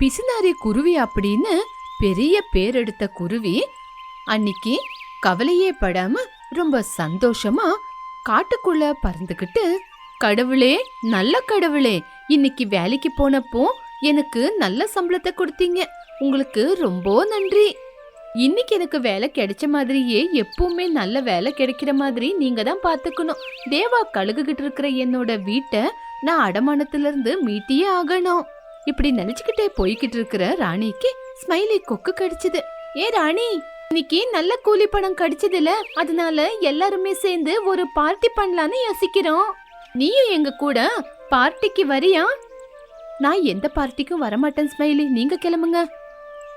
பிசுனாரி குருவி அப்படின்னு பெரிய பேர் எடுத்த குருவி அன்னைக்கு கவலையே படாம ரொம்ப சந்தோஷமா காட்டுக்குள்ள பறந்துக்கிட்டு கடவுளே நல்ல கடவுளே இன்னைக்கு வேலைக்கு போனப்போ எனக்கு நல்ல சம்பளத்தை கொடுத்தீங்க. உங்களுக்கு ரொம்ப நன்றி. இன்னைக்கு எனக்கு வேலை கிடைச்ச மாதிரியே எப்பவுமே நல்ல வேலை கிடைக்கிற மாதிரி நீங்க தான் பார்த்துக்கணும் தேவா கழுகுகிட்டு இருக்கிற என்னோட வீட்டை நான் அடமானத்திலிருந்து மீட்டியே ஆகணும். இப்படி நினைச்சுக்கிட்டே போய்கிட்டு இருக்கிற ராணிக்கு ஸ்மைலி கொக்கு கடிச்சது. ஏ ராணி இன்னைக்கு நல்ல கூலி பணம் கிடைச்சதுல அதனால எல்லாருமே சேர்ந்து ஒரு பார்ட்டி பண்ணலான்னு யோசிக்கிறோம். நீயும் எங்க கூட பார்ட்டிக்கு வரியா? நான் எந்த பார்ட்டிக்கும் வரமாட்டேன் ஸ்மைலி நீங்க கிளம்புங்க.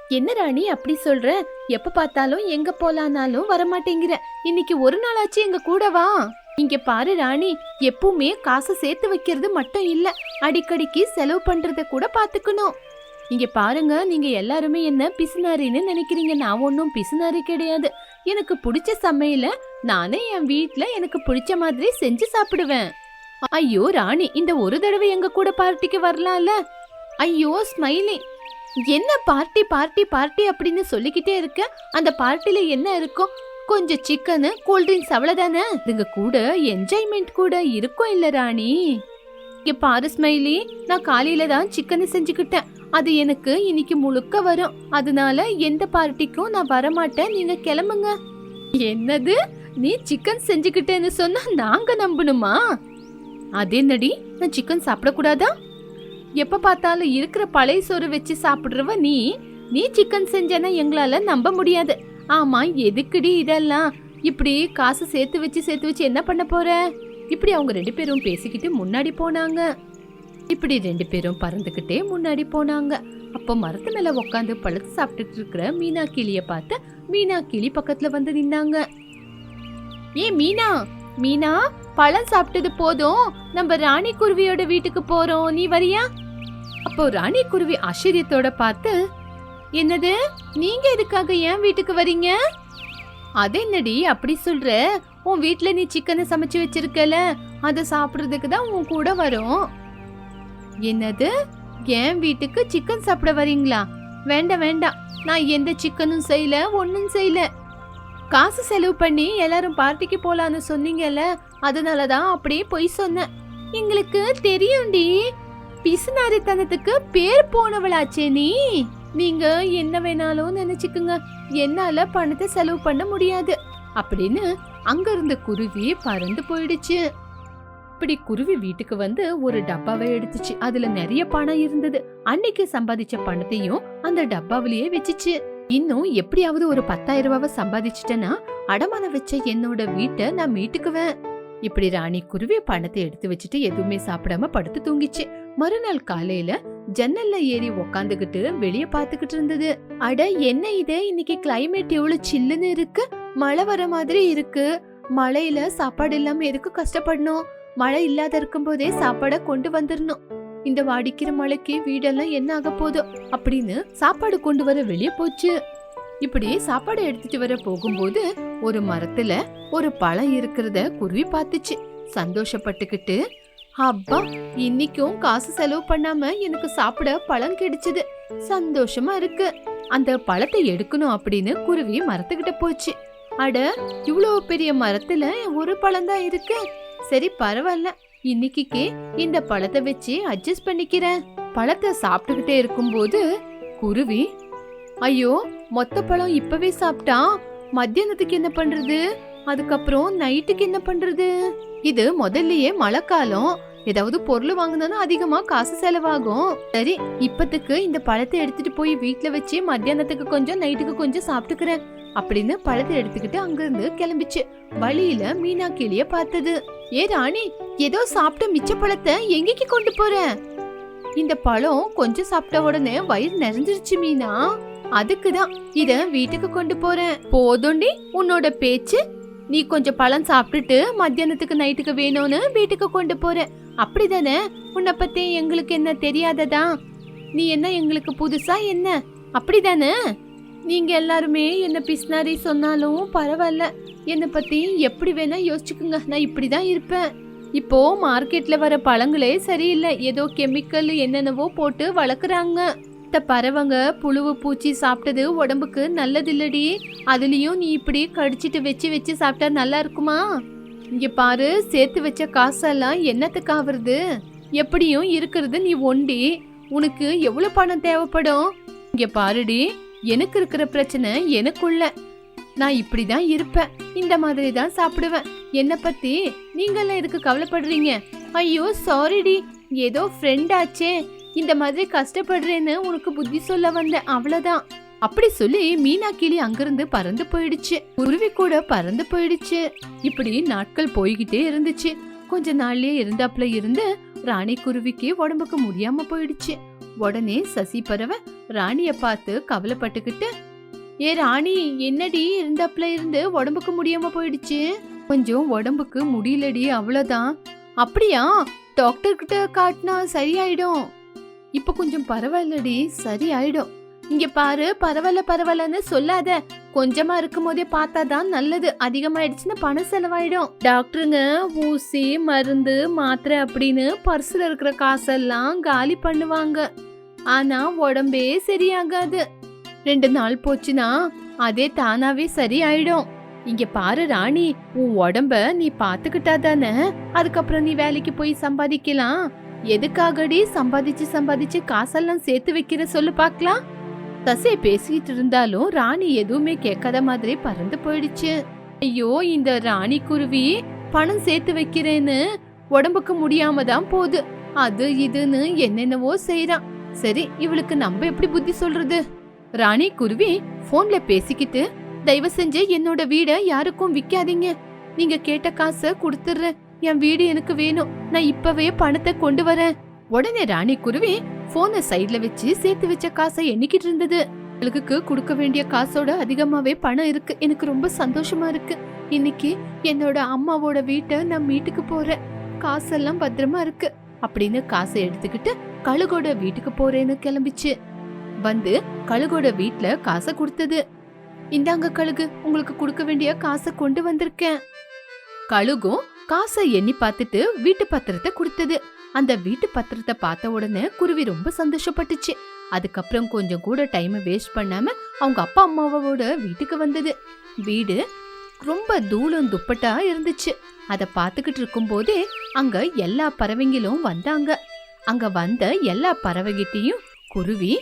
என்ன ராணி அப்படி சொல்ற? எப்ப பார்த்தாலும் எங்க போலானாலும் வரமாட்டேங்கிற. இன்னைக்கு ஒரு நாளாச்சு எங்க கூட வா. இங்க பாரு ராணி எப்பவுமே காசு சேர்த்து வைக்கிறது மட்டும் இல்ல. அடிக்கடிக்கு செலவு பண்றத கூட பாத்துக்கணும். இங்க பாருங்க நீங்க எல்லாருமே என்ன பிசுனாரின்னு நினைக்கிறீங்க. நான் ஒன்றும் பிசுனாரி கிடையாது. எனக்கு பிடிச்ச சமையல நானே என் வீட்ல எனக்கு பிடிச்ச மாதிரி செஞ்சு சாப்பிடுவேன். ஐயோ ராணி இந்த ஒரு தடவை எங்க கூட பார்ட்டிக்கு வரலாம்ல? ஐயோ ஸ்மைலி என்ன பார்ட்டி பார்ட்டி பார்ட்டி அப்படின்னு சொல்லிக்கிட்டே இருக்க? அந்த பார்ட்டில என்ன இருக்கும் கொஞ்சம் சிக்கனு கூல்ட்ரிங்க்ஸ் அவ்வளவுதானே? இதுங்க கூட என்ஜாய்மெண்ட் கூட இருக்கும் இல்ல ராணி. இங்க பாரு ஸ்மைலி நான் காலையில தான் சிக்கன் செஞ்சுக்கிட்டேன். அது எனக்கு இன்னைக்கு முழுக்க வரும். அதனால எந்த பார்ட்டிக்கும் நான் வரமாட்டேன். நீங்க கிளம்புங்க. என்னது? நீ சிக்கன் செஞ்சுக்கிட்டேன்னு சொன்னா நாங்க நம்பணுமா? அதே நடி நான் சிக்கன் சாப்பிடக்கூடாதா? எப்ப பார்த்தாலும் இருக்கிற பழைய சோறு வச்சு சாப்பிடுறவ நீ? நீ சிக்கன் செஞ்சேன்னா எங்களால நம்ப முடியாது. ஆமா எதுக்குடி இதெல்லாம்? இப்படி காசு சேர்த்து வச்சு சேர்த்து வச்சு என்ன பண்ண போற? இப்படி அவங்க ரெண்டு பேரும் பேசிக்கிட்டு முன்னாடி போனாங்க. இப்படி ரெண்டு பேரும் பறந்துக்கிட்டே முன்னாடி போனாங்க. அப்போ மரத்து மேல உட்காந்து பழத்து சாப்பிட்டுட்டு இருக்கிற மீனா கிளிய பார்த்து மீனா கிளி பக்கத்துல வந்து நின்னாங்க. ஏ மீனா! மீனா பழம் சாப்பிட்டது போதும். நம்ம ராணி குருவியோட வீட்டுக்கு போறோம். நீ வரியா? அப்போ ராணி குருவி ஆச்சரியத்தோட பார்த்து என்னது? நீங்க எதுக்காக ஏன் வீட்டுக்கு வரீங்க? அது என்னடி அப்படி சொல்ற? உன் வீட்டுல நீ சிக்கனை சமைச்சு வச்சிருக்கல அதை சாப்பிடுறதுக்கு தான் உன் கூட வரும். என்னது? என் வீட்டுக்கு சிக்கன் சாப்பிட வரீங்களா? வேண்டாம் வேண்டாம். நான் எந்த சிக்கனும் செய்யல ஒன்றும் செய்யல. காசு செலவு பண்ணி எல்லாரும் பார்ட்டிக்கு போலான்னு சொன்னீங்கல்ல அதனால தான் அப்படியே பொய் சொன்னேன். எங்களுக்கு தெரியும்டி. பிசுநாரித்தனத்துக்கு பேர் போனவளாச்சே நீ. நீங்க என்ன வேணாலும் நினைச்சுக்குங்க. என்னால பணத்தை செலவு பண்ண முடியாது. அப்படின்னு அங்க இருந்த குருவி பறந்து போயிடுச்சு. இப்படி குருவி வீட்டுக்கு வந்து ஒரு டப்பாவை எடுத்துச்சு. அதுல நிறைய பணம் இருந்தது. அன்னைக்கு சம்பாதிச்ச பணத்தையும் அந்த டப்பாவிலேயே வச்சுச்சு. இன்னும் எப்படியாவது ஒரு பத்தாயிரம் ரூபாவை சம்பாதிச்சிட்டேன்னா அடமான வச்ச என்னோட வீட்டை நான் மீட்டுக்குவேன். இப்படி ராணி குருவி பணத்தை எடுத்து வச்சுட்டு எதுவுமே சாப்பிடாம படுத்து தூங்கிச்சு. மறுநாள் காலையில ஜன்னல்ல ஏறி உக்காந்துகிட்டு வெளிய பாத்துக்கிட்டு இருந்தது. அட என்ன இது? இன்னைக்கு கிளைமேட் எவ்வளவு சில்லுன்னு இருக்கு. மழை வர மாதிரி இருக்கு. மழையில சாப்பாடு இல்லாம எதுக்கு கஷ்டப்படணும்? மழை இல்லாத இருக்கும் போதே சாப்பாட கொண்டு வந்துடணும் இந்த வாடிக்கிற மழைக்கு வீடெல்லாம் என்ன ஆக போதோ அப்படின்னு சாப்பாடு கொண்டு வர வெளியே போச்சு. இப்படி சாப்பாடு எடுத்துட்டு வர போகும்போது ஒரு மரத்துல ஒரு பழம் இருக்கிறத குருவி பார்த்துச்சு. சந்தோஷப்பட்டுக்கிட்டு அப்பா இன்னைக்கும் காசு செலவு பண்ணாம எனக்கு சாப்பிட பழம் கிடைச்சது. சந்தோஷமா இருக்கு. அந்த பழத்தை எடுக்கணும் அப்படின்னு குருவி மரத்துக்கிட்ட போச்சு. அட இவ்வளோ பெரிய மரத்துல ஒரு பழம் தான் இருக்கு. சரி பரவாயில்ல இன்னைக்கு இந்த பழத்தை வச்சு அட்ஜஸ்ட் பண்ணிக்கிறேன். பழத்தை சாப்பிட்டுக்கிட்டே இருக்கும்போது குருவி ஐயோ மொத்த பழம் இப்பவே சாப்பிட்டா? மத்தியானத்துக்கு என்ன பண்றது? அதுக்கப்புறம் நைட்டுக்கு என்ன பண்றது? இது முதல்லயே மழைக்காலம். ஏதாவது பொருள் வாங்கினா அதிகமா காசு செலவாகும். சரி இப்பத்துக்கு இந்த பழத்தை எடுத்துட்டு போய் வீட்டுல வச்சு மத்தியானத்துக்கு கொஞ்சம் நைட்டுக்கு கொஞ்சம் சாப்பிட்டுக்கிறேன் அப்படின்னு பழத்தை எடுத்துக்கிட்டு அங்கிருந்து கிளம்பிச்சு. வழியில மீனா கிளிய பார்த்தது. ஏ ராணி ஏதோ சாப்பிட்ட மிச்ச பழத்தை எங்கேக்கு கொண்டு போற? இந்த பழம் கொஞ்சம் சாப்பிட்ட உடனே வயிறு நிறைஞ்சிருச்சு மீனா. அதுக்குதான் இத வீட்டுக்கு கொண்டு போறேன். போதுண்டி உன்னோட பேச்சு. நீ கொஞ்சம் பழம் சாப்பிட்டுட்டு மத்தியானத்துக்கு நைட்டுக்கு வேணும்னு வீட்டுக்கு கொண்டு போற அப்படிதானே? உன்னை பத்தி எங்களுக்கு என்ன தெரியாததா? நீ என்ன எங்களுக்கு புதுசா என்ன? அப்படிதானே? நீங்க எல்லாருமே என்ன பிஸ்னாரி சொன்னாலும் பரவாயில்ல. என்னை பத்தி எப்படி வேணா யோசிச்சுக்குங்க. நான் இப்படிதான் இருப்பேன். இப்போ மார்க்கெட்ல வர பழங்களே சரியில்லை. ஏதோ கெமிக்கல் என்னென்னவோ போட்டு வளர்க்குறாங்க. மத்த பறவைங்க புழுவு பூச்சி சாப்பிட்டது உடம்புக்கு நல்லதில்லடி. அதுலேயும் நீ இப்படி கடிச்சிட்டு வச்சு வச்சு சாப்பிட்டா நல்லா இருக்குமா? இங்க பாரு சேர்த்து வச்ச காசெல்லாம் என்னத்துக்கு ஆவறது? எப்படியும் இருக்கிறது நீ ஒண்டி. உனக்கு எவ்வளவு பணம் தேவைப்படும்? இங்க பாருடி எனக்கு இருக்கிற பிரச்சனை எனக்குள்ள. நான் இப்படிதான் இருப்பேன். இந்த மாதிரி தான் சாப்பிடுவேன். என்ன பத்தி நீங்கெல்லாம் எதுக்கு கவலைப்படுறீங்க? ஐயோ சாரிடி ஏதோ ஃப்ரெண்ட் ஆச்சே. இந்த மாதிரி கஷ்டப்படுறேன்னு உனக்கு புத்தி சொல்ல வந்தேன். அவ்வளோதான் அப்படி சொல்லி மீனா கிளி அங்கிருந்து பறந்து போயிடுச்சு. குருவி கூட பறந்து போயிடுச்சு. இப்படி நாட்கள் போய்கிட்டே இருந்துச்சு. கொஞ்ச நாள்லயே இருந்தாப்புல இருந்து ராணி குருவிக்கு உடம்புக்கு முடியாம போயிடுச்சு. உடனே சசி பறவை ராணிய பார்த்து கவலைப்பட்டுக்கிட்டு ஏ ராணி என்னடி இருந்தாப்புல இருந்து உடம்புக்கு முடியாம போயிடுச்சு? கொஞ்சம் உடம்புக்கு முடியலடி அவ்வளவுதான். அப்படியா? டாக்டர் கிட்ட காட்டினா சரியாயிடும். இப்ப கொஞ்சம் பரவாயில்லடி சரியாயிடும். இங்க பாரு பரவாயில்ல பரவாயில்லன்னு சொல்லாத. கொஞ்சமா இருக்கும் போதே பார்த்தாதான் நல்லது. அதிகமாயிடுச்சுன்னா பணம் செலவாயிடும். டாக்டருங்க ஊசி மருந்து மாத்திரை அப்படின்னு பர்சுல இருக்கிற காசெல்லாம் காலி பண்ணுவாங்க. ஆனா உடம்பே சரியாகாது. ரெண்டு நாள் போச்சுன்னா அதே தானாவே சரியாயிடும். இங்க பாரு ராணி உன் உடம்ப நீ பாத்துக்கிட்டா தானே? அதுக்கப்புறம் நீ வேலைக்கு போய் சம்பாதிக்கலாம். எதுக்காகடி சம்பாதிச்சு சம்பாதிச்சு காசெல்லாம் சேர்த்து வைக்கிற? சொல்லு பார்க்கலாம். கசை பேசிட்டு இருந்தாலும் ராணி எதுவுமே கேட்காத மாதிரி பறந்து போயிடுச்சு. ஐயோ இந்த ராணி குருவி பணம் சேர்த்து வைக்கிறேன்னு உடம்புக்கு முடியாம தான் போகுது. அது இதுன்னு என்னென்னவோ செய்யறான் சரி இவளுக்கு நம்ம எப்படி புத்தி சொல்றது? ராணி குருவி போன்ல பேசிக்கிட்டு தயவு செஞ்சு என்னோட வீட யாருக்கும் விக்காதீங்க. நீங்க கேட்ட காசை கொடுத்துடுறேன் என் வீடு எனக்கு வேணும். நான் இப்பவே பணத்தை கொண்டு வரேன். உடனே ராணி குருவி போனை சைட்ல வச்சு சேர்த்து வச்ச காசை எண்ணிக்கிட்டு இருந்தது. அவளுக்கு கொடுக்க வேண்டிய காசோட அதிகமாவே பணம் இருக்கு. எனக்கு ரொம்ப சந்தோஷமா இருக்கு. இன்னைக்கு என்னோட அம்மாவோட வீட்டை நான் வீட்டுக்கு போறேன். காசெல்லாம் பத்திரமா இருக்கு. அப்படின்னு காசை எடுத்துக்கிட்டு கழுகோட வீட்டுக்கு போறேன்னு கிளம்பிச்சு. வந்து கழுகோட வீட்ல காசை கொடுத்தது. இந்தாங்க கழுகு உங்களுக்கு கொடுக்க வேண்டிய காசை கொண்டு வந்திருக்கேன். கழுகும் காசை எண்ணி பார்த்துட்டு வீட்டு பத்திரத்தை கொடுத்தது. அந்த வீட்டு பத்திரத்தை பார்த்த உடனே குருவி ரொம்ப சந்தோஷப்பட்டுச்சு. அதுக்கப்புறம் கொஞ்சம் கூட டைமை வேஸ்ட் பண்ணாம அவங்க அப்பா அம்மாவோட வீட்டுக்கு வந்தது. வீடு ரொம்ப தூளம் துப்பட்டா இருந்துச்சு. அதை பார்த்துக்கிட்டு இருக்கும்போதே அங்க எல்லா பறவைங்களும் வந்தாங்க. அங்க வந்த எல்லா பறவைகிட்டையும் குருவி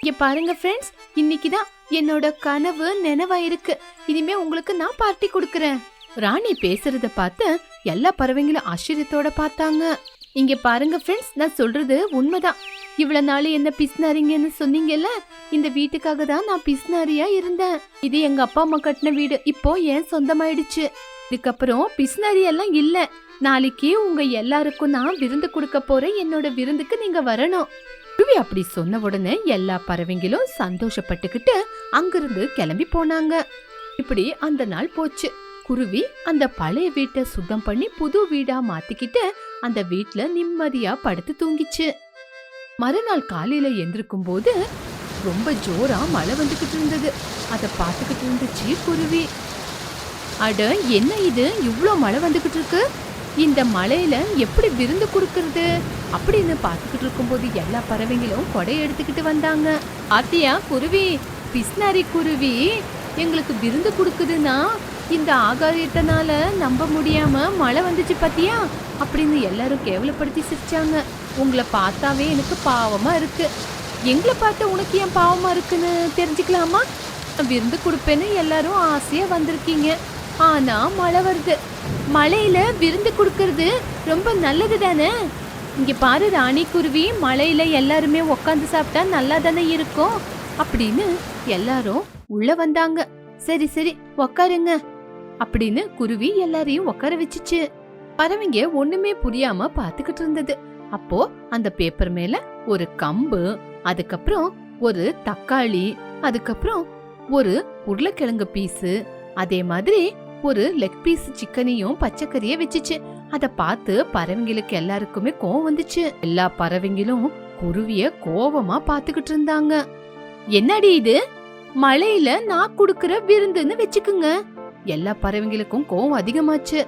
இங்க பாருங்க ஃப்ரெண்ட்ஸ் இன்னைக்கு தான் என்னோட கனவு நினைவாயிருக்கு. இனிமே உங்களுக்கு நான் பார்ட்டி கொடுக்குறேன். ராணி பேசுறத பார்த்து எல்லா பறவைங்களும் ஆச்சரியத்தோட பார்த்தாங்க. இங்க பாருங்க ஃப்ரெண்ட்ஸ் நான் சொல்றது உண்மைதான். இவ்வளவு நாள் என்ன பிஸ்னாரிங்கன்னு சொன்னீங்கல்ல? இந்த வீட்டுக்காக தான் நான் பிஸ்னாரியா இருந்தேன். இது எங்க அப்பா அம்மா கட்டின வீடு. இப்போ ஏன் சொந்தமாயிடுச்சு? இதுக்கப்புறம் பிஸ்னாரி எல்லாம் இல்ல. நாளைக்கு உங்க எல்லாருக்கும் நான் விருந்து கொடுக்க போறேன். என்னோட விருந்துக்கு நீங்க வரணும். குருவி அப்படி சொன்ன உடனே எல்லா பறவைங்களும் சந்தோஷப்பட்டுக்கிட்டு அங்கிருந்து கிளம்பி போனாங்க. இப்படி அந்த நாள் போச்சு. குருவி அந்த பழைய வீட்டை சுத்தம் பண்ணி புது வீடா மாத்திக்கிட்டு அந்த வீட்ல நிம்மதியா படுத்து தூங்கிச்சு. மறுநாள் காலையில எந்திருக்கும் போது ரொம்ப ஜோரா மழை வந்துகிட்டு இருந்தது. அதை பார்த்துக்கிட்டு இருந்துச்சு குருவி அட என்ன இது? இவ்வளோ மழை வந்துகிட்டு இருக்கு? இந்த மழையில எப்படி விருந்து கொடுக்கறது? அப்படின்னு பார்த்துக்கிட்டு இருக்கும்போது எல்லா பறவைங்களும் கொடை எடுத்துக்கிட்டு வந்தாங்க. அத்தியா குருவி பிஸ்னாரி குருவி எங்களுக்கு விருந்து கொடுக்குதுன்னா இந்த ஆகாயத்தினால நம்ப முடியாம மழை வந்துச்சு பாத்தியா? அப்படின்னு எல்லாரும் கேவலப்படுத்தி சிரிச்சாங்க. உங்களை பார்த்தாவே எனக்கு பாவமா இருக்கு. எங்களை பார்த்து உனக்கு ஏன் பாவமா இருக்குன்னு தெரிஞ்சுக்கலாமா? விருந்து கொடுப்பேன்னு எல்லாரும் ஆசையா வந்திருக்கீங்க. ஆனா மழை வருது. மழையில விருந்து கொடுக்கறது ரொம்ப நல்லது தானே? இங்க பாரு ராணி குருவி மழையில எல்லாருமே உக்காந்து சாப்பிட்டா நல்லா தானே இருக்கும். அப்படின்னு எல்லாரும் உள்ள வந்தாங்க. சரி சரி உக்காருங்க. அப்படின்னு குருவி எல்லாரையும் உட்கார வச்சுச்சு. பறவைங்க ஒண்ணுமே புரியாம பாத்துக்கிட்டு இருந்தது. அப்போ அந்த பேப்பர் மேல ஒரு கம்பு அதுக்கப்புறம் ஒரு தக்காளி அதுக்கப்புறம் ஒரு உருளைக்கிழங்கு பீஸு அதே மாதிரி ஒரு லெக் பீஸ் சிக்கனையும் பச்சைக்கறிய வச்சுச்சு. அத பார்த்து பறவைங்களுக்கு எல்லாருக்குமே கோவம் வந்துச்சு. எல்லா பறவைங்களும் குருவிய கோவமா பாத்துக்கிட்டு இருந்தாங்க. என்னடி இது? மழையில நான் குடுக்கற விருந்துன்னு வச்சுக்குங்க. எல்லா பறவைங்களுக்கும் கோவம் அதிகமாச்சு.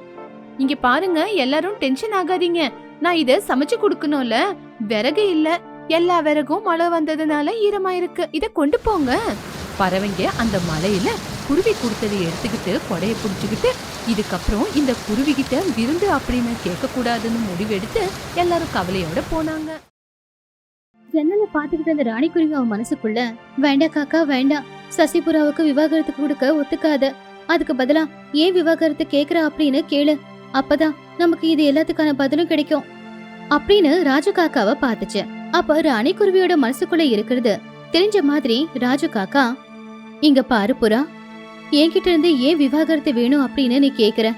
இங்க பாருங்க எல்லாரும் டென்ஷன் ஆகாதீங்க. நான் இத சமைச்சு கொடுக்கணும்ல. விறகு இல்ல. எல்லா விறகும் மழை வந்ததுனால ஈரமா இருக்கு இத கொண்டு போங்க. பறவைங்க அந்த மலையில குருவி கொடுத்ததை எடுத்துக்கிட்டு கொடைய புடிச்சுக்கிட்டு இதுக்கப்புறம் இந்த குருவி கிட்ட விருந்து அப்படின்னு கேட்க கூடாதுன்னு முடிவெடுத்து எல்லாரும் கவலையோட போனாங்க. ஜன்னல பாத்துக்கிட்டு அந்த ராணிக்குருவி அவன் மனசுக்குள்ள வேண்டாம் காக்கா வேண்டாம். சசிபுராவுக்கு விவாகரத்துக்கு கொடுக்க ஒத்துக்காத. அதுக்கு பதிலா ஏன் விவாகரத்து கேக்குற அப்படின்னு கேளு. அப்பதான் நமக்கு இது எல்லாத்துக்கான பதிலும் கிடைக்கும். அப்படின்னு ராஜு காக்காவை பார்த்துச்சு. அப்ப ராணி குருவியோட மனசுக்குள்ள இருக்கிறது தெரிஞ்ச மாதிரி ராஜு காக்கா இங்க பாரு புறா என்கிட்ட இருந்து ஏன் விவாகரத்து வேணும் அப்படின்னு நீ கேக்குற?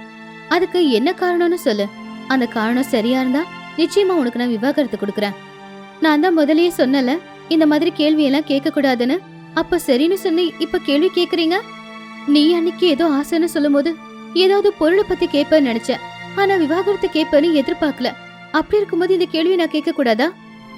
அதுக்கு என்ன காரணம்னு சொல்லு. அந்த காரணம் சரியா இருந்தா நிச்சயமா உனக்கு நான் விவாகரத்து கொடுக்கறேன். நான் தான் முதல்லயே சொன்னல இந்த மாதிரி கேள்வி எல்லாம் கேட்க கூடாதுன்னு அப்ப சரின்னு சொன்னி இப்ப கேள்வி கேக்குறீங்க? நீ அன்னைக்கு ஏதோ ஆசைன்னு சொல்லும்போது ஏதாவது பொருளை பத்தி கேட்பேன்னு நினைச்சேன். ஆனா விவாகரத்து கேட்பேன்னு எதிர்பார்க்கல. அப்படி இருக்கும்போது இந்த கேள்வி நான் கேட்க கூடாதா?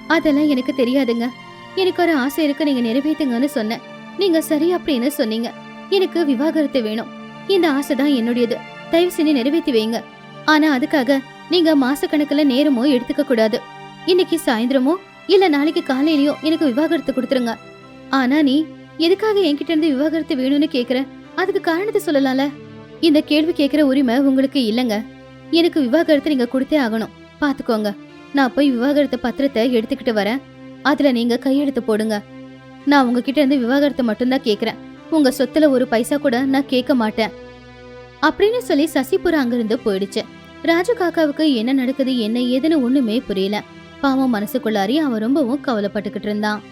அதெல்லாம் எனக்கு தெரியாதுங்க. எனக்கு ஒரு ஆசை இருக்கு நீங்க நிறைவேத்துங்கன்னு சொன்னேன். நீங்க சரி அப்படின்னு சொன்னீங்க. எனக்கு விவாகரத்து வேணும். இந்த ஆசை தான் என்னுடையது. தயவு செஞ்சு நிறைவேத்தி வைங்க. ஆனா அதுக்காக நீங்க மாச கணக்குல நேரமோ எடுத்துக்க கூடாது. இன்னைக்கு சாயந்தரமோ இல்ல நாளைக்கு காலையிலயோ எனக்கு விவாகரத்து கொடுத்துருங்க. ஆனா நீ எதுக்காக என்கிட்ட இருந்து விவாகரத்து வேணும்னு கேக்குற? அதுக்கு காரணத்தை சொல்லலாம்ல? இந்த கேள்வி கேக்குற உரிமை உங்களுக்கு இல்லங்க. எனக்கு விவாகரத்தை நீங்க கொடுத்தே ஆகணும். பாத்துக்கோங்க. நான் போய் விவாகரத்து பத்திரத்தை எடுத்துக்கிட்டு வரேன். அதுல நீங்க கையெழுத்து போடுங்க. நான் உங்ககிட்ட இருந்து விவாகரத்தை மட்டும்தான் கேக்குறேன் உங்க சொத்துல ஒரு பைசா கூட நான் கேட்க மாட்டேன். அப்படின்னு சொல்லி சசிபுரா அங்கிருந்து போயிடுச்சு. ராஜு காக்காவுக்கு என்ன நடக்குது என்ன ஏதுன்னு ஒண்ணுமே புரியல. பாவம் மனசுக்குள்ளாரி அவன் ரொம்பவும் கவலைப்பட்டுக்கிட்டு இருந்தான்.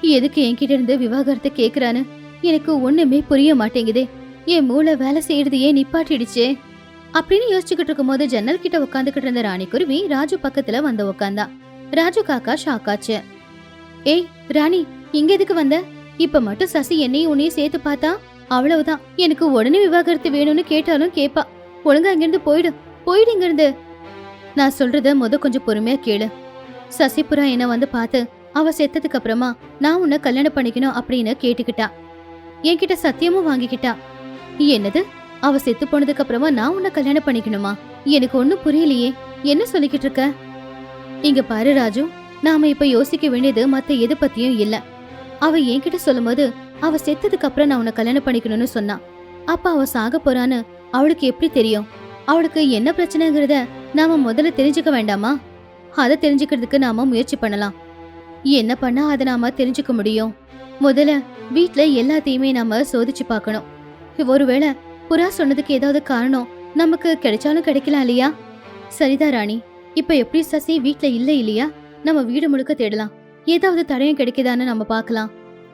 எதுக்கு என்கிட்ட இருந்து விவாகரத்தை கேக்குறான்னு எனக்கு ஒண்ணுமே புரிய மாட்டேங்குதே. என் மூளை வேலை செய்யறதையே நிப்பாட்டிடுச்சே. அப்படின்னு யோசிச்சுக்கிட்டு இருக்கும்போது ஜன்னல் கிட்ட உட்காந்துக்கிட்டு இருந்த ராணிக்குருவி ராஜு பக்கத்துல வந்து உட்காந்தா ராஜு காக்கா ஷாக்காச்சு ஏய் ராணி இங்க எதுக்கு வந்த? இப்ப மட்டும் சசி என்னையும் உன்னையும் சேர்த்து பார்த்தா? அவ்வளவுதான். எனக்கு உடனே விவாகரத்து வேணும்னு கேட்டாலும் கேப்பா. ஒழுங்கா இங்கிருந்து போயிடு. போயிடு இங்கிருந்து. நான் சொல்றத முத கொஞ்சம் பொறுமையா கேளு. சசிபுரா என்ன வந்து பார்த்து அவ செத்ததுக்கு அப்புறமா நான் உன்னை கல்யாணம் பண்ணிக்கணும் அப்படின்னு கேட்டுக்கிட்டா. என்கிட்ட சத்தியமும் வாங்கிக்கிட்டா. என்னது? அவ செத்து போனதுக்கு அப்புறமா நான் உன்னை கல்யாணம் பண்ணிக்கணுமா? எனக்கு ஒண்ணும் புரியலையே. என்ன சொல்லிக்கிட்டு இருக்க? இங்க பாரு ராஜு நாம இப்ப யோசிக்க வேண்டியது மத்த எது பத்தியும் இல்ல. அவ என்கிட்ட சொல்லும் போது அவ செத்ததுக்கு அப்புறம் நான் உன்னை கல்யாணம் பண்ணிக்கணும்னு சொன்னா. அப்ப அவ சாக போறான்னு அவளுக்கு எப்படி தெரியும்? அவளுக்கு என்ன பிரச்சனைங்கிறத நாம முதல்ல தெரிஞ்சுக்க வேண்டாமா? அதை தெரிஞ்சுக்கிறதுக்கு நாம முயற்சி பண்ணலாம். என்ன பண்ணா அதை நாம தெரிஞ்சுக்க முடியும்? முதல்ல வீட்ல எல்லாத்தையுமே நாம சோதிச்சு பார்க்கணும். ஒருவேளை புறா சொன்னதுக்கு ஏதாவது காரணம் நமக்கு கிடைச்சாலும் கிடைக்கலாம் இல்லையா? சரிதா ராணி இப்ப எப்படி சசி வீட்ல இல்ல இல்லையா? நம்ம வீடு முழுக்க தேடலாம். ஏதாவது தடயம் கிடைக்குதான்னு நம்ம பார்க்கலாம்.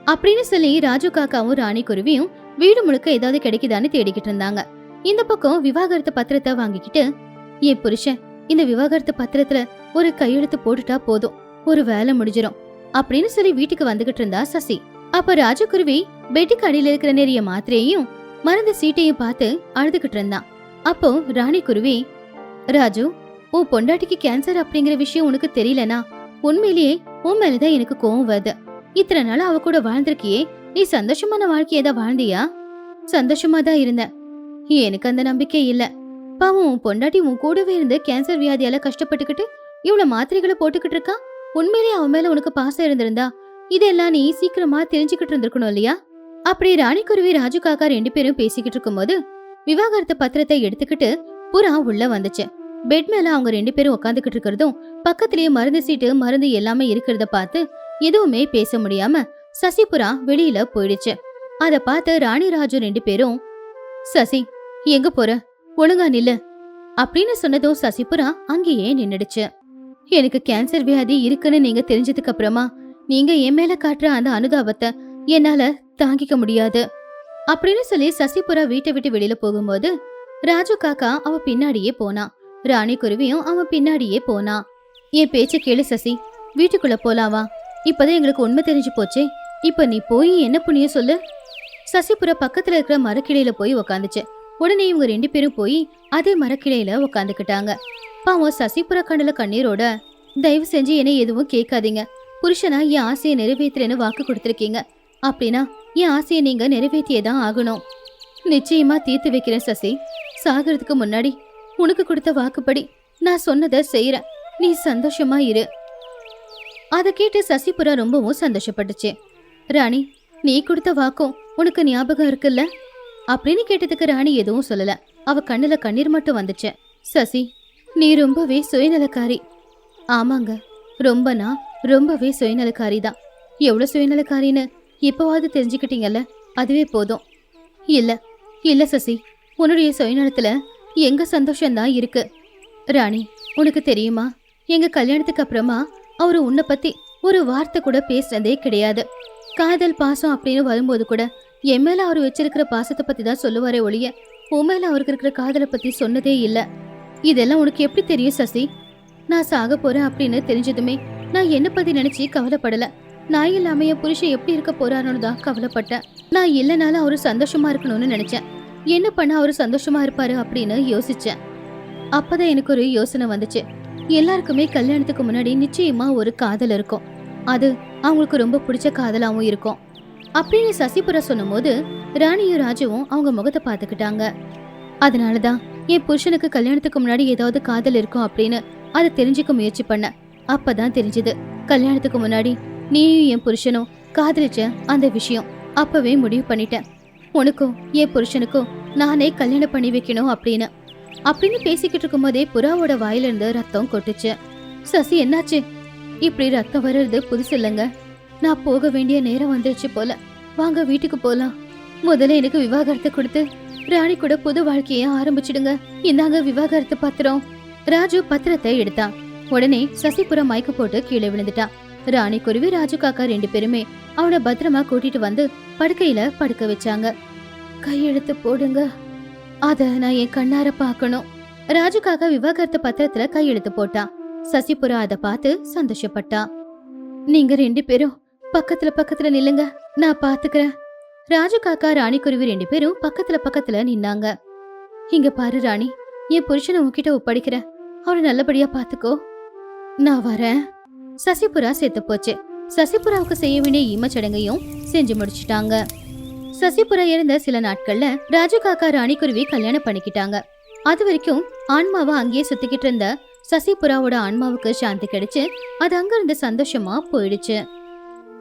அப்படின்னு சொல்லி ராஜு காக்காவும் ராணி குருவியும் வீடு முழுக்க ஏதாவது கிடைக்குதான்னு தேடிக்கிட்டு இருந்தாங்க. இந்த பக்கம் விவாகரத்து பத்திரத்தை வாங்கிக்கிட்டு என் புருஷன் இந்த விவாகரத்து பத்திரத்துல ஒரு கையெழுத்து போட்டுட்டா போதும். ஒரு வேலை முடிஞ்சிரும். அப்படின்னு சொல்லி வீட்டுக்கு வந்துகிட்டு இருந்தா சசி. அப்ப ராஜகுருவி பெட்டுக்கு அடியில இருக்கிற நிறைய மாத்திரையையும் மருந்து சீட்டையும் பார்த்து அழுதுகிட்டு இருந்தான். அப்போ ராணி குருவி ராஜு உன் பொண்டாட்டிக்கு கேன்சர் அப்படிங்கிற விஷயம் உனக்கு தெரியலனா உண்மையிலேயே உன் மேலதான் எனக்கு கோவம் வருது. இத்தனை நாள் அவ கூட வாழ்ந்திருக்கியே நீ சந்தோஷமான வாழ்க்கையை தான் வாழ்ந்தியா? சந்தோஷமா தான் இருந்தேன். எனக்கு அந்த நம்பிக்கை இல்ல. பாவம் உன் பொண்டாட்டி உன் கூடவே இருந்து கேன்சர் வியாதியால கஷ்டப்பட்டுக்கிட்டு இவ்வளவு மாத்திரைகளை போட்டுக்கிட்டு இருக்கா? உண்மையிலேயே அவன் மேல உனக்கு பாசம் இருந்திருந்தா இதெல்லாம் நீ சீக்கிரமா தெரிஞ்சுக்கிட்டு இருந்திருக்கணும் இல்லையா? அப்படி ராணிக்குருவி ராஜு காக்கா ரெண்டு பேரும் பேசிக்கிட்டு இருக்கும்போது விவாகரத்து பத்திரத்தை எடுத்துக்கிட்டு புறா உள்ள வந்துச்சு. பெட் மேல அவங்க ரெண்டு பேரும் உட்காந்துக்கிட்டு இருக்கிறதும் பக்கத்திலேயே மருந்து சீட்டு மருந்து எல்லாமே இருக்கிறத பார்த்து எதுவுமே பேச முடியாம சசிபுரா வெளியில போயிடுச்சு. அத பார்த்து ராணி ராஜு ரெண்டு பேரும் சசி எங்க போற? ஒழுங்கா நில்லு அப்படின்னு சொன்னதும் சசிபுரா அங்கேயே நின்னுடுச்சு. எனக்கு கேன்சர் வியாதி இருக்குன்னு நீங்க தெரிஞ்சதுக்கு அப்புறமா நீங்க என் மேல காட்டுற அந்த அனுதாபத்தை என்னால தாங்கிக்க முடியாது. அப்படின்னு சொல்லி சசிபுரா வீட்டை விட்டு வெளியில போகும்போது ராஜு காக்கா அவ பின்னாடியே போனான் ராணி குருவியும் அவன் பின்னாடியே போனான் என் பேச்சை கேளு சசி. வீட்டுக்குள்ள போலாவா இப்பதான் எங்களுக்கு உண்மை தெரிஞ்சு போச்சே. இப்ப நீ போய் என்ன புண்ணியம் சொல்லு? சசிபுரா பக்கத்துல இருக்கிற மரக்கிளையில போய் உக்காந்துச்சு. உடனே இவங்க ரெண்டு பேரும் போய் அதே மரக்கிளையில உக்காந்துக்கிட்டாங்க. பாவம் சசிபுரா கண்ணுல கண்ணீரோட தயவு செஞ்சு என்ன எதுவும் கேட்காதீங்க. புருஷனா என் ஆசையை நிறைவேத்துறேன்னு வாக்கு கொடுத்துருக்கீங்க. அப்படின்னா என் ஆசையை நீங்க நிறைவேற்றியே தான் ஆகணும். நிச்சயமா தீர்த்து வைக்கிறேன் சசி. சாகிறதுக்கு முன்னாடி உனக்கு கொடுத்த வாக்குப்படி நான் சொன்னதை செய்யறேன் நீ சந்தோஷமா இரு. அதை கேட்டு சசிபுரா ரொம்பவும் சந்தோஷப்பட்டுச்சு. ராணி நீ கொடுத்த வாக்கும் உனக்கு ஞாபகம் இருக்குல்ல? அப்படின்னு கேட்டதுக்கு ராணி எதுவும் சொல்லல. அவ கண்ணுல கண்ணீர் மட்டும் வந்துச்சு. சசி நீ ரொம்பவே சுயநலக்காரி. ஆமாங்க. ரொம்பனா ரொம்பவே சுயநலக்காரி தான் எவ்வளோ சுயநலக்காரின்னு இப்போவாவது தெரிஞ்சுக்கிட்டீங்கல்ல? அதுவே போதும். இல்ல இல்ல சசி உன்னுடைய சுயநலத்துல எங்க சந்தோஷம்தான் இருக்கு? ராணி உனக்கு தெரியுமா? எங்க கல்யாணத்துக்கு அப்புறமா அவரு உன்னை பத்தி ஒரு வார்த்தை கூட பேசுனதே கிடையாது. காதல் பாசம் அப்படின்னு வரும்போது கூட என் மேல அவர் வச்சிருக்கிற பாசத்தை பத்தி தான் சொல்லுவாரே ஒழிய உன் மேல அவருக்கு இருக்கிற காதலை பத்தி சொன்னதே இல்ல. இதெல்லாம் உனக்கு எப்படி தெரியும் சசி? நான் சாக போகிறேன் அப்படின்னு தெரிஞ்சதுமே நான் என்ன பத்தி நினைச்சு கவலைப்படல. நான் இல்லாம என் புருஷன் எப்படி இருக்க போறாருன்னு தான் கவலைப்பட்டேன். நான் இல்லைனாலும் அவரு சந்தோஷமா இருக்கணும்னு நினைச்சேன். என்ன பண்ண அவரு சந்தோஷமா இருப்பாரு அப்படின்னு யோசிச்சேன். அப்பதான் எனக்கு ஒரு யோசனை வந்துச்சு. எல்லாருக்குமே கல்யாணத்துக்கு முன்னாடி நிச்சயமா ஒரு காதல் இருக்கும். அது அவங்களுக்கு ரொம்ப பிடிச்ச காதலாவும் இருக்கும். அப்படின்னு சசிபுரா சொன்னபோது ராணியும் ராஜுவும் அவங்க முகத்தை பார்த்துக்கிட்டாங்க. அதனாலதான் என் புருஷனுக்கு கல்யாணத்துக்கு முன்னாடி ஏதாவது காதல் இருக்கும் அப்படின்னு அதை தெரிஞ்சுக்க முயற்சி பண்ண அப்பதான் தெரிஞ்சது. கல்யாணத்துக்கு முன்னாடி நீயும் என் புருஷனும் காதலிச்ச அந்த விஷயம். அப்பவே முடிவு பண்ணிட்டேன். உனக்கும் என் புருஷனுக்கும் நானே கல்யாணம் பண்ணி வைக்கணும் அப்படின்னு. அப்படின்னு பேசிக்கிட்டு இருக்கும்போதே புறாவோட வாயிலிருந்து ரத்தம் கொட்டுச்சு. சசி என்னாச்சு? இப்படி ரத்தம் வர்றது புதுசு இல்லைங்க. நான் போக வேண்டிய நேரம் வந்துருச்சு போல. வாங்க வீட்டுக்கு போலாம். முதல்ல எனக்கு விவாகரத்தை கொடுத்து ராணி கூட புது வாழ்க்கைய ஆரம்பிச்சிடுங்க. இந்தாங்க விவாகரத்து பத்திரம். ராஜு பத்திரத்தை எடுத்தான். உடனே சசிபுரம் மயக்க போட்டு கீழே விழுந்துட்டான் ராணி குருவி ராஜு காக்கா ரெண்டு பேருமே அவனை பத்திரமா கூட்டிட்டு வந்து படுக்கையில படுக்க வச்சாங்க. கையெழுத்து போடுங்க. அத நான் என் கண்ணார பாக்கணும் ராஜு காக்கா விவாகரத்து பத்திரத்துல கையெழுத்து போட்டான் சசிபுரா அதை பார்த்து சந்தோஷப்பட்டா. நீங்க ரெண்டு பேரும் பக்கத்துல பக்கத்துல நில்லுங்க. நான் பாத்துக்கிறேன். ராஜு காக்கா ராணி குருவி ரெண்டு பேரும் பக்கத்துல பக்கத்துல நின்னாங்க. இங்க பாரு ராணி என் புருஷனை உன்கிட்ட ஒப்படைக்கிறேன். அவனை நல்லபடியா பாத்துக்கோ. நான் வரேன். சசிபுரா செத்து போச்சு. சசிபுராவுக்கு செய்ய வேண்டிய ஈமச்சடங்கையும் செஞ்சு முடிச்சிட்டாங்க. சசிபுரா இருந்த சில நாட்கள்ல ராஜு காக்கா ராணிக்குருவி கல்யாணம் பண்ணிக்கிட்டாங்க. அது வரைக்கும் ஆன்மாவை அங்கேயே சுத்திக்கிட்டு இருந்த சசிபுராவோட ஆன்மாவுக்கு சாந்தி கிடைச்சு அது அங்கிருந்து சந்தோஷமா போயிடுச்சு.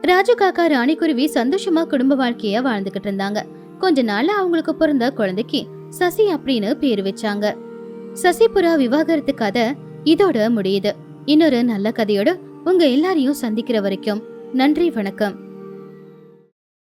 ராஜு காக்கா ராணிக்குருவி சந்தோஷமா குடும்ப வாழ்க்கைய வாழ்ந்துகிட்டு இருந்தாங்க. கொஞ்ச நாள்ல அவங்களுக்கு பிறந்த குழந்தைக்கு சசி அப்படின்னு பேர் வச்சாங்க. சசிபுரா விவாகரத்து கதை இதோட முடியுது. இன்னொரு நல்ல கதையோட உங்க எல்லாரையும் சந்திக்கிற வரைக்கும் நன்றி வணக்கம்.